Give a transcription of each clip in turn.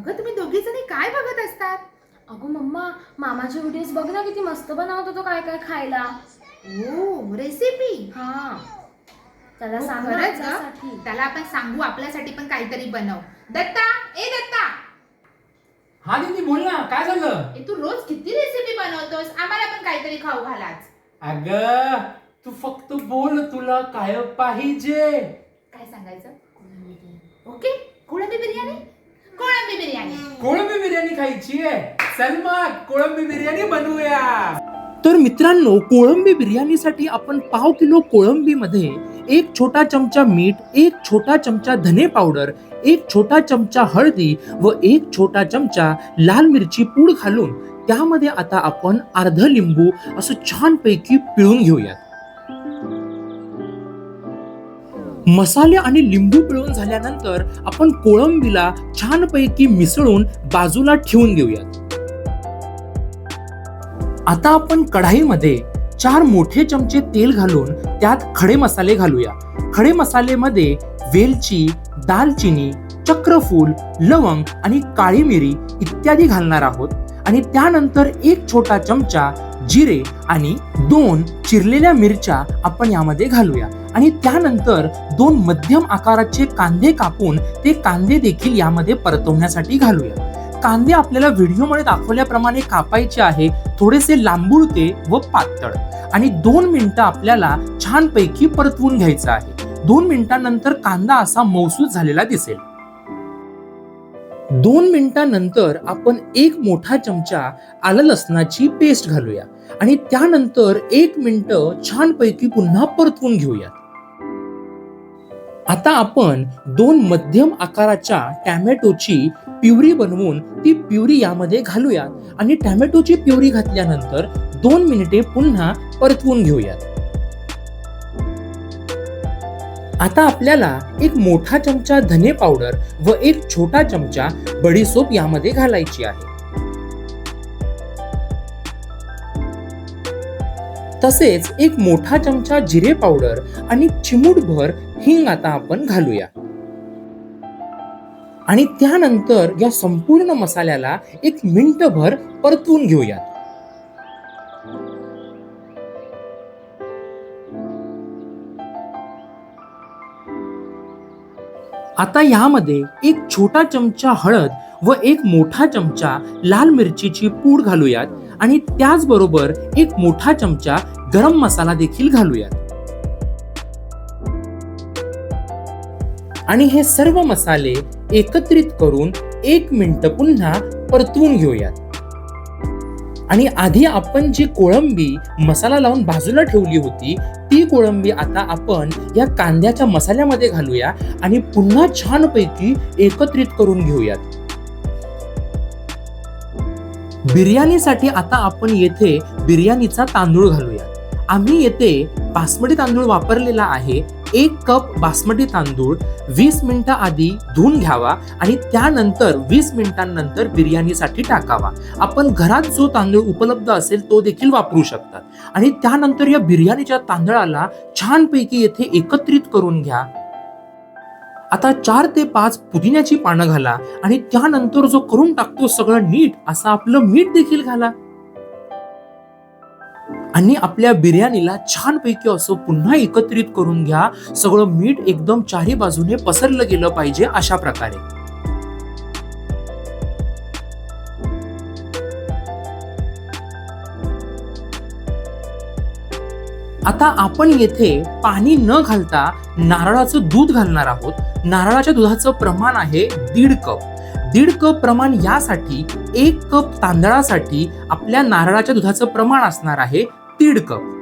अगं तुम्ही दोघी जणी काय बघत असतात? अगं मम्मा मामाचे व्हिडिओज बघ ना किती मस्त बनवतो होतो काय काय खायला. हो, ओ रेसिपी हा. त्याला हो, सांगायच त्याला आपण सांगू आपल्यासाठी पण काहीतरी बनव. दत्ता ए दत्ता. हा दिदी बोल ना काय झालं? ए तू रोज किती रेसिपी बनवतोस? आम्हाला पण काहीतरी खाऊ घालाच. अग तू फक्त बोल तुला काय पाहिजे? काय सांगायचं? ओके? कोळंबी बिर्याणी? कोळंबी बिर्याणी. कोळंबी बिर्याणी खायची आहे. चल मग कोळंबी बिर्याणी बनवूया. तर मित्रांनो कोळंबी बिर्याणीसाठी आपण पाव किलो कोळंबीमध्ये एक छोटा चमचा मीठ एक छोटा चमचा धने पावडर एक छोटा चमचा हळदी व एक छोटा चमचा लाल मिरची पूड घालून त्यामध्ये आता आपण अर्ध लिंबू असं छानपैकी पिळून घेऊयात. मसाले आणि लिंबू पिळून झाल्यानंतर आपण कोळंबीला छानपैकी मिसळून बाजूला ठेवून घेऊयात आता आपण कढाईमध्ये चार मोठे चमचे तेल घालून त्यात खडे मसाले घालूया. खडे मसालेमध्ये वेलची दालचिनी चक्रफूल लवंग आणि काळी मिरी इत्यादी घालणार आहोत. आणि त्यानंतर एक छोटा चमचा जिरे आणि दोन चिरलेल्या मिरच्या आपण यामध्ये घालूया. आणि त्यानंतर दोन मध्यम आकाराचे कांदे कापून ते कांदे देखील यामध्ये परतवण्यासाठी घालूया. कांदे आपल्याला व्हिडिओमध्ये दाखवल्याप्रमाणे कापायचे आहे थोडेसे लांबुळते व पातळ. आणि दोन मिनिटं आपल्याला छानपैकी परतवून घ्यायचं आहे. दोन मिनिटांनंतर कांदा असा मौसूद झालेला दिसेल. दोन मिनिटांनंतर आपण एक मोठा चमचा आलं लसणाची पेस्ट घालूया. आणि त्यानंतर एक मिनिट छानपैकी पुन्हा परतवून घेऊयात. आता आपण दोन मध्यम आकाराच्या टॅमॅटोची प्युरी बनवून ती प्युरी यामध्ये घालूयात. आणि टॅमॅटोची प्युरी घातल्यानंतर दोन मिनिटे पुन्हा परतवून घेऊयात. आता आपल्याला एक मोठा चमचा धने पावडर व एक छोटा चमचा बडीसोप यामध्ये घालायची आहे. तसेच एक मोठा चमचा जिरे पावडर आणि चिमूटभर हिंग आता आपण घालूया. आणि त्यानंतर या संपूर्ण मसाल्याला एक मिनिटभर परतवून घेऊयात. आता यामध्ये एक छोटा चमचा हळद व एक मोठा चमचा लाल मिरचीची पूड घालूयात आणि त्याचबरोबर एक मोठा चमचा गरम मसाला देखील घालूयात. आणि हे सर्व मसाले एकत्रित करून एक मिनिट पुन्हा परतवून घेऊयात. आणि आधी आपण जी कोळंबी मसाला लावून बाजूला ठेवली होती ती कोळंबी आता आपण या कांद्याच्या मसाल्यामध्ये घालूया आणि पुन्हा छानपैकी एकत्रित करून घेऊयात. बिर्याणीसाठी आता आपण येथे बिर्याणीचा तांदूळ घालूया आम्ही येथे बासमती तांदूळ वापरलेला आहे. एक कप बासमती तांदूळ वीस मिनिटं आधी धुवून घ्यावा आणि त्यानंतर वीस मिनिटांनंतर बिर्याणीसाठी टाकावा. आपण घरात जो तांदूळ उपलब्ध असेल तो देखील वापरू शकतात. आणि त्यानंतर या बिर्याणीच्या तांदळाला छानपैकी येथे एकत्रित करून घ्या. आता चार ते पाच पुदिन्याची पानं घाला आणि त्यानंतर जो करून टाकतो सगळं नीट असं आपलं मीठ देखील घाला. आणि आपल्या बिर्याणीला छानपैकी असं पुन्हा एकत्रित करून घ्या. सगळं मीठ एकदम चारी बाजूने पसरलं गेलं पाहिजे अशा प्रकारे. आता आपण येथे पाणी न घालता नारळाचं दूध घालणार आहोत. नारळाच्या दुधाचं प्रमाण आहे दीड कप. दीड कप प्रमाण यासाठी एक कप तांदळासाठी आपल्या नारळाच्या दुधाचं प्रमाण असणार आहे दीड कप.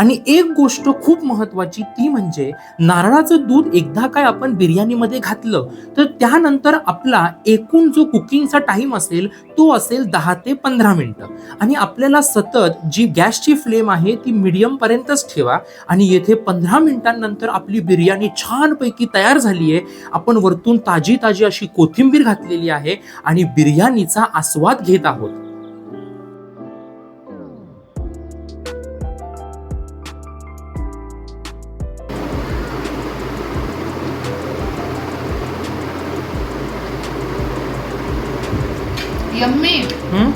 आणि एक गोष्ट खूप महत्वाची ती म्हणजे नारळाचं दूध एकदा काय आपण बिर्याणीमध्ये घातलं तर त्यानंतर आपला एकूण जो कुकिंगचा टाइम असेल तो असेल दहा ते पंधरा मिनटं. आणि आपल्याला सतत जी गॅसची फ्लेम आहे ती मिडियम पर्यंतच ठेवा. आणि येथे पंधरा मिनिटांनंतर आपली बिर्याणी छानपैकी तयार झाली आहे आपण वरतून ताजी ताजी अशी कोथिंबीर घातलेली आहे आणि बिर्याणीचा आस्वाद घेत आहोत. Yummy hmm hmm?